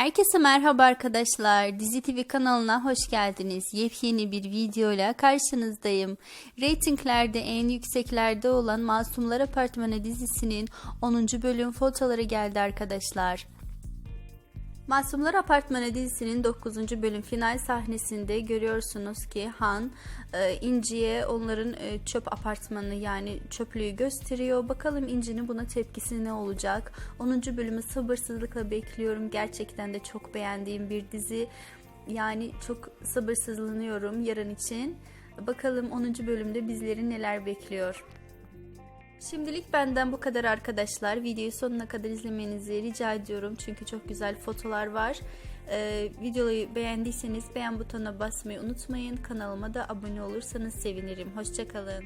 Herkese merhaba arkadaşlar. Dizi TV kanalına hoş geldiniz. Yepyeni bir videoyla karşınızdayım. Ratinglerde en yükseklerde olan Masumlar Apartmanı dizisinin 10. bölüm fotoları geldi arkadaşlar. Masumlar Apartmanı dizisinin 9. bölüm final sahnesinde görüyorsunuz ki Han e, İnci'ye onların e, çöp apartmanı yani çöplüğü gösteriyor. Bakalım İnci'nin buna tepkisi ne olacak? 10. bölümü sabırsızlıkla bekliyorum. Gerçekten de çok beğendiğim bir dizi. Yani çok sabırsızlanıyorum yarın için. Bakalım 10. bölümde bizleri neler bekliyor. Şimdilik benden bu kadar arkadaşlar. Videoyu sonuna kadar izlemenizi rica ediyorum. Çünkü çok güzel fotolar var. Ee, videoyu beğendiyseniz beğen butonuna basmayı unutmayın. Kanalıma da abone olursanız sevinirim. Hoşçakalın.